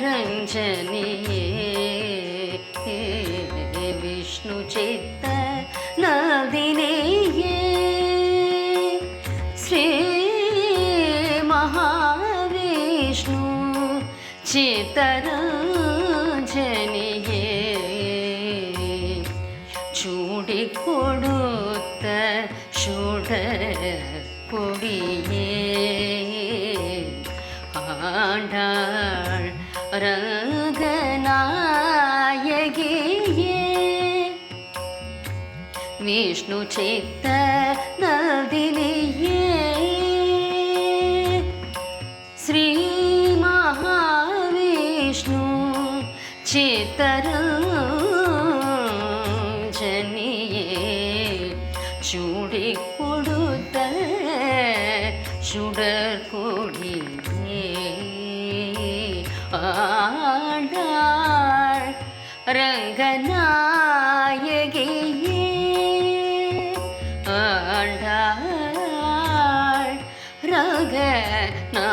രഞ്ജനേ വിഷ്ണു ചിത്ത നദിനേ ശ്രീ മഹാവിഷ്ണു ചിത്തരഞ്ജനിയേ ചൂടിക്കൊടുത്ത ചുട പൊടിയേ ஆண்டாள் വരദനായകേ വിഷ്ണു ചേത്ത നദിനിയേ ശ്രീ മഹാവിഷ്ണു ചേത്തരഞ്ജനിയേ ചൂടിക്കൊടുത്ത ചുടർക്കൊടിയേ. ആ ரங்கநாயகியே. ஆண்டாள் ரங்கநாயகி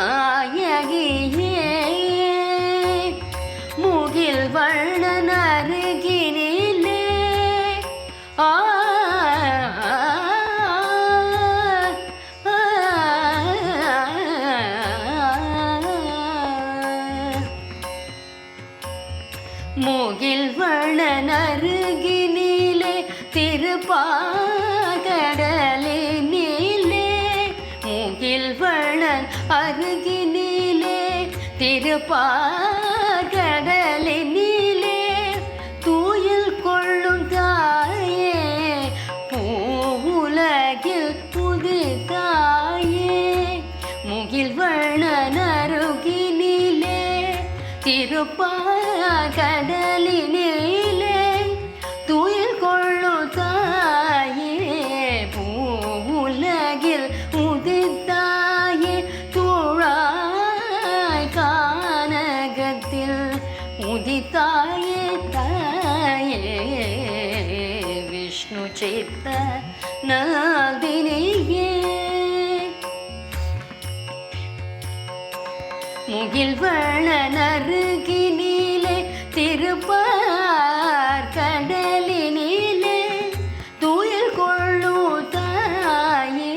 திருப்பாகடலினிலே முகில் வளன் அருகினிலே திருப்பாகடலே நீலே தூயில் கொள்ளும் தாயே பூவுலகில் புது தாயே முகில் வளன் அருகினிலே திருப்பாகடலினே சேர்த்த சித்த நாதினியே முகில் வளனருகினிலே திருப்பார் கடலினிலே. துயில் கொள்ளு தாயே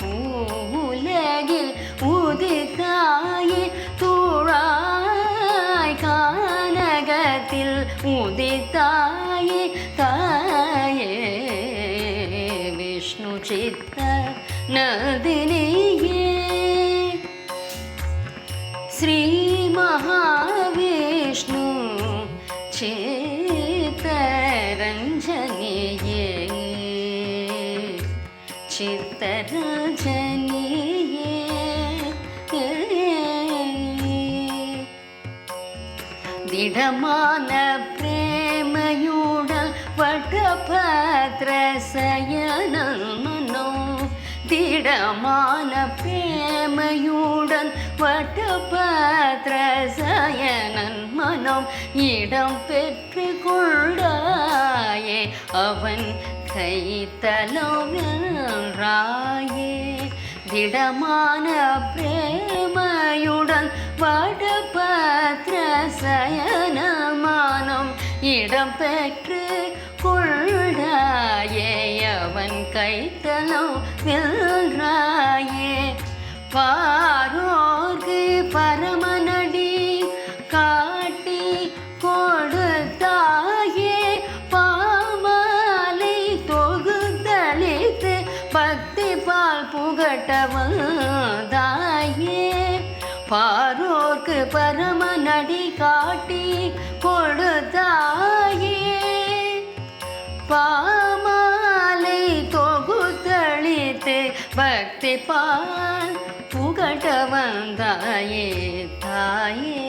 பூவுலகில் உதித்தாயே தூழாய் கானகத்தில் உதித்தாயே தாயே സിത്ത നദിനിയേ. ശ്രീ മഹാവിഷ്ണു ചിത്തരഞ്ജനിയേ. ചിത്തരഞ്ജനിയേ. திடமான பிரேமையுடல் வட்டபத்ரசய திடமான பேமையுடன் வட்டபத்ர சயனன் மனம் இடம் பெற்று கொள்ளாயே அவன் கைத்தலவராயே திடமான பிரேமையுடன் வடபத்ர சயனமானம் இடம் பெற்று கொள்ளாயே அவன் கைத்தலம் வெல்றாயே பாரோர்க்கு பரமனடி காட்டி கொடுத்தாயே. பாமாலை தொகுத்தளித்து பக்தி பால் புகட்டவன் தாயே பாரோர்க்கு பரமனடி காட்டி கொடுத்தாயே பாமாலை தொகுத்தளித்து பக்தி பால் புகட்ட வந்தாயே தாயே.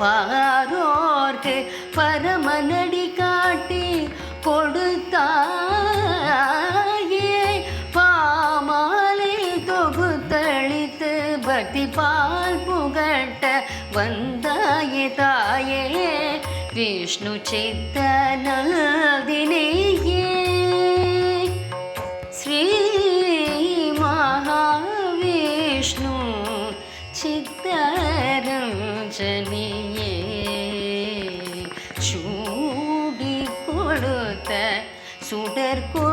பாரோர்க்கு பரமனடி காட்டி கொடுத்தாய். ഭക്തിപാൽ പുകട്ട വന്തായ തായേ വിഷ്ണു ചേത്തനാദിനേയേ. ശ്രീ മഹാവിഷ്ണു ചിത്തരഞ്ജനിയേ ചൂടിക്കൊടുത്ത സുടർക്കൊ